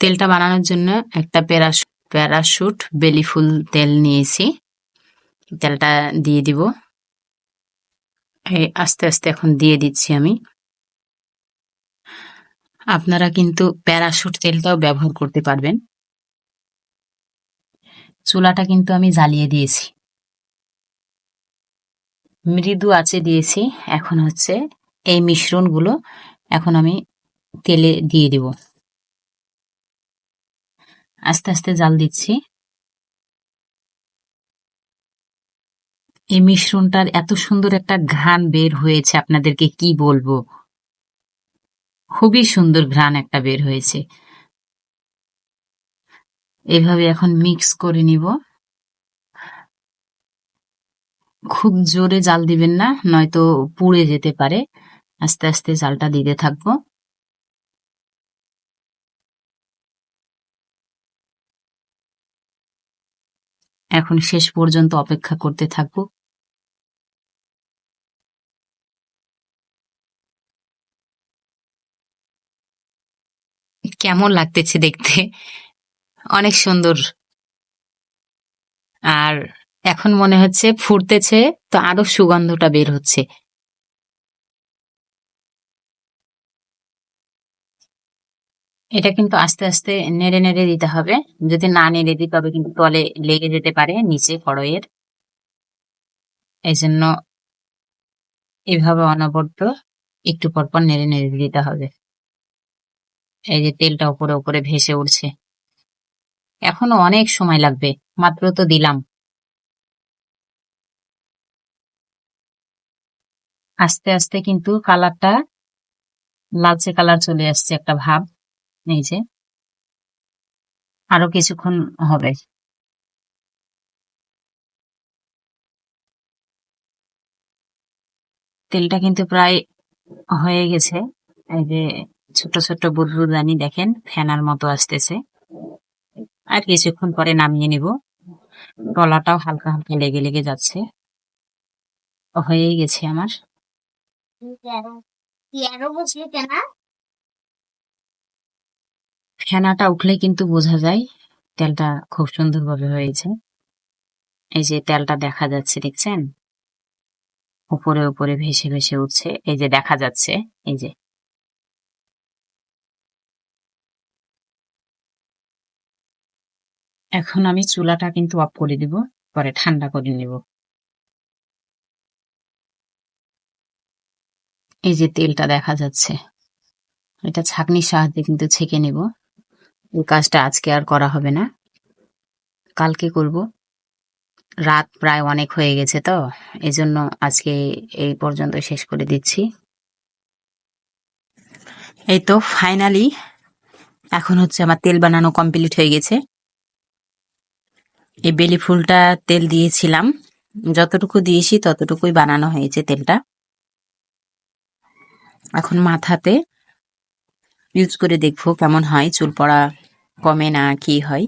তেলটা বানানোর জন্য একটা প্যারাস প্যারাশুট, বেলি ফুল তেল নিয়েছি। তেলটা দিয়ে দিব। এই আস্তে আস্তে এখন দিয়ে দিচ্ছি আমি। আপনারা কিন্তু প্যারাশুট তেলটাও ব্যবহার করতে পারবেন। চুলাটা কিন্তু আমি জ্বালিয়ে দিয়েছি। মৃদু আঁচে দিয়েছি। এখন হচ্ছে এই মিশ্রণগুলো এখন আমি তেলে দিয়ে দিব। আস্তে আস্তে জাল দিচ্ছি। এই মিশ্রণটার এত সুন্দর একটা ঘ্রাণ বের হয়েছে, আপনাদেরকে কি বলব? খুবই সুন্দর ঘ্রাণ একটা বের হয়েছে। এভাবে এখন মিক্স করে নিব। খুব জোরে জাল দিবেন না, নয়তো পুড়ে যেতে পারে। আস্তে আস্তে জালটা দিতে থাকব। এখন শেষ পর্যন্ত অপেক্ষা করতে থাকব। কেমন লাগতেছে দেখতে? অনেক সুন্দর। আর এখন মনে হচ্ছে ফুটতেছে, তো আরও সুগন্ধটা বের হচ্ছে। এটা কিন্তু আস্তে আস্তে নেড়ে নেড়ে দিতে হবে। যদি না নেড়ে দিই, তবে কিন্তু তলে লেগে যেতে পারে নিচে কড়াইয়ের এই জন্য এভাবে অনবরত একটু পরপর নেড়ে নেড়ে দিতে হবে। এই যে তেলটা উপরে উপরে ভেসে উঠছে। এখনও অনেক সময় লাগবে, মাত্র তো দিলাম। আস্তে আস্তে কিন্তু কালারটা, লালচে কালার চলে আসছে একটা ভাব। এই যে। আরও কিছুক্ষণ হবে। তেলটা কিন্তু প্রায় হয়ে গেছে। এই যে ছোট ছোট বুদবুদানি দেখেন, ফেনার মতো আসতেছে। আর কিছুক্ষণ পরে নামিয়ে নিব। গলাটাও হালকা হালকা লেগে লেগে যাচ্ছে। হয়েই গেছে আমার। ফেনাটা উঠলে কিন্তু বোঝা যায় তেলটা খুব সুন্দরভাবে হয়েছে। এই যে তেলটা দেখা যাচ্ছে, দেখছেন? উপরে উপরে ভেসে ভেসে উঠছে। এই যে দেখা যাচ্ছে, এই যে। এখন আমি চুলাটা কিন্তু অফ করে দিব, পরে ঠান্ডা করে নেব। এই যে তেলটা দেখা যাচ্ছে, এটা ছাকনির সাহায্যে কিন্তু ছেঁকে নেব। কাজটা আজকে আর করা হবে না। কালকে করব। রাত প্রায় অনেক হয়ে গেছে তো এই জন্য আজকে এই পর্যন্ত শেষ করে দিচ্ছি। এই তো ফাইনালি এখন হচ্ছে আমার তেল বানানো কমপ্লিট হয়ে গেছে। এই বেলি ফুলটা তেল দিয়েছিলাম। যতটুকু দিয়েছি ততটুকুই বানানো হয়েছে তেলটা। এখন মাথাতে ইউজ করে দেখব কেমন হয়। চুল পড়া কমে না কি হয়?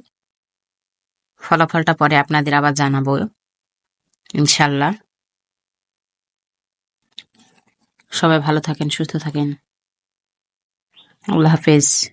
ফলাফলটা পরে আপনাদের আবার জানাব। ইনশাল্লাহ। সবাই ভালো থাকেন, সুস্থ থাকেন। আল্লাহ হাফেজ।